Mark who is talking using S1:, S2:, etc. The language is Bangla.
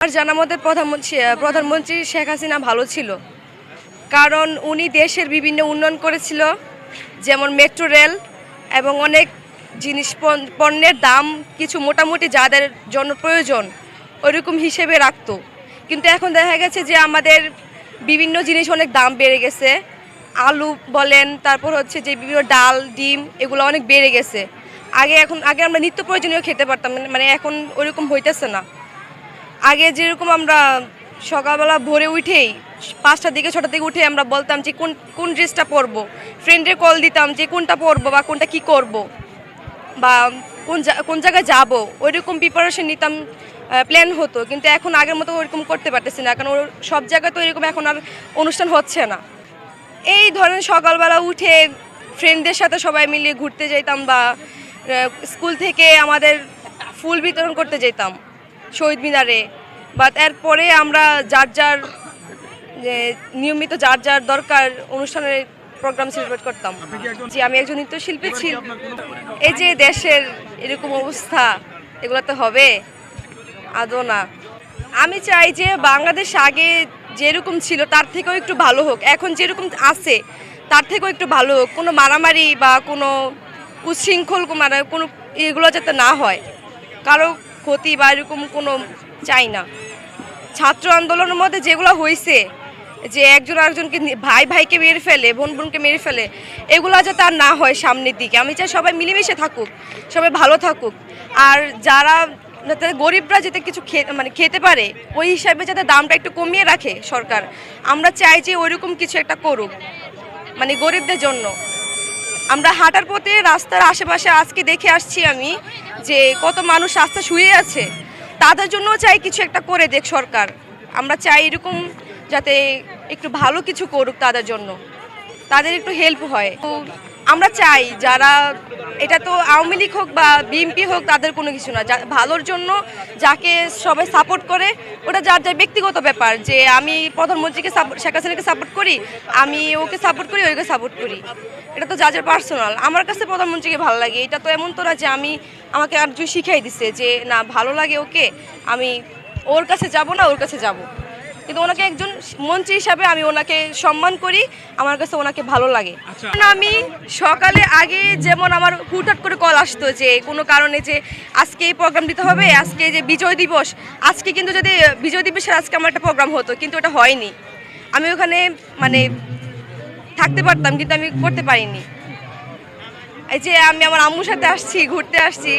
S1: আমার জানা মতে প্রধানমন্ত্রী প্রধানমন্ত্রী শেখ হাসিনা ভালো ছিল। কারণ উনি দেশের বিভিন্ন উন্নয়ন করেছিল, যেমন মেট্রো রেল এবং অনেক জিনিস পণ- পণ্যের দাম কিছু মোটামুটি যাদের জন্য প্রয়োজন, ওইরকম হিসেবে রাখতো। কিন্তু এখন দেখা গেছে যে আমাদের বিভিন্ন জিনিস অনেক দাম বেড়ে গেছে। আলু বলেন, তারপর হচ্ছে যে বিভিন্ন ডাল, ডিম, এগুলো অনেক বেড়ে গেছে। আগে এখন, আগে আমরা নিত্য প্রয়োজনীয় খেতে পারতাম মানে এখন ওইরকম হইতেছে না। আগে যেরকম আমরা সকালবেলা ভোরে উঠেই, পাঁচটার দিকে, ছটার দিকে উঠে আমরা বলতাম যে কোন কোন ড্রেসটা পরবো। ফ্রেন্ডের কল দিতাম যে কোনটা পরবো বা কোনটা কি করব। বা কোন কোন জায়গায় যাব। ওইরকম প্রিপারেশন নিতাম প্ল্যান হতো। কিন্তু এখন আগের মতো ওইরকম করতে পারতেছি না। কারণ সব জায়গায় তো এরকম এখন আর অনুষ্ঠান হচ্ছে না। এই ধরেন সকালবেলা উঠে ফ্রেন্ডদের সাথে সবাই মিলে ঘুরতে যেতাম বা স্কুল থেকে আমাদের ফুল বিতরণ করতে যেতাম শহীদ মিনারে। বা এরপরে আমরা যার যার নিয়মিত যার যার দরকার অনুষ্ঠানের প্রোগ্রাম সেলিব্রেট করতাম। যে আমি একজন নৃত্যশিল্পী ছিল এই যে দেশের এরকম অবস্থা এগুলো তো হবে। আদৌ না। আমি চাই যে বাংলাদেশ আগে যেরকম ছিল তার থেকেও একটু ভালো হোক। এখন যেরকম আছে তার থেকেও একটু ভালো হোক। কোনো মারামারি বা কোনো উচ্ছৃঙ্খল মানে কোনো এগুলো যাতে না হয়। কারও ক্ষতি বা এরকম কোনো চাই না। ছাত্র আন্দোলনের মধ্যে যেগুলো হয়েছে যে একজন আরেকজনকে ভাই ভাইকে মেরে ফেলে, বোন বোনকে মেরে ফেলে, এগুলো যাতে আর না হয় সামনের দিকে। আমি চাই সবাই মিলেমিশে থাকুক, সবাই ভালো থাকুক। আর যারা যাতে গরিবরা যাতে কিছু খেতে মানে খেতে পারে, ওই হিসাবে যাতে দামটা একটু কমিয়ে রাখে সরকার। আমরা চাই যে ওইরকম কিছু একটা করুক মানে গরিবদের জন্য। আমরা হাঁটার পথে রাস্তার আশেপাশে আজকে দেখে আসছি আমি যে কত মানুষ রাস্তা শুয়ে আছে। তাদের জন্যও চাই কিছু একটা করে দেখ সরকার। আমরা চাই এরকম যাতে একটু ভালো কিছু করুক তাদের জন্য। তাদের একটু হেল্প হয়। তো আমরা চাই যারা, এটা তো আওয়ামী লীগ হোক বা বিএনপি হোক, তাদের কোনো কিছু না। যা- ভালোর জন্য যাকে সবাই সাপোর্ট করে, ওটা যার যার ব্যক্তিগত ব্যাপার। যে আমি প্রধানমন্ত্রীকে শেখ হাসিনাকে সাপোর্ট করি, আমি ওকে সাপোর্ট করি ওকে সাপোর্ট করি। এটা তো যার যার পার্সোনাল আমার কাছে প্রধানমন্ত্রীকে ভালো লাগে। এটা তো এমন তো না যে আমি আমাকে আর শিখাই দিছে যে, না, ভালো লাগে ওকে। আমি ওর কাছে যাব না, ওর কাছে যাব। কিন্তু ওনাকে একজন মন্ত্রী হিসাবে আমি ওনাকে সম্মান করি আমার কাছে ওনাকে ভালো লাগে। কারণ আমি সকালে আগে যেমন আমার হুটহাট করে কল আসতো যে কোনো কারণে যে আজকে এই প্রোগ্রাম দিতে হবে আজকে যে বিজয় দিবস আজকে কিন্তু যদি বিজয় দিবসের আজকে আমার একটা প্রোগ্রাম হতো কিন্তু ওটা হয়নি। আমি ওখানে মানে থাকতে পারতাম কিন্তু আমি করতে পারিনি। এই যে আমি আমার আম্মুর সাথে আসছি ঘুরতে আসছি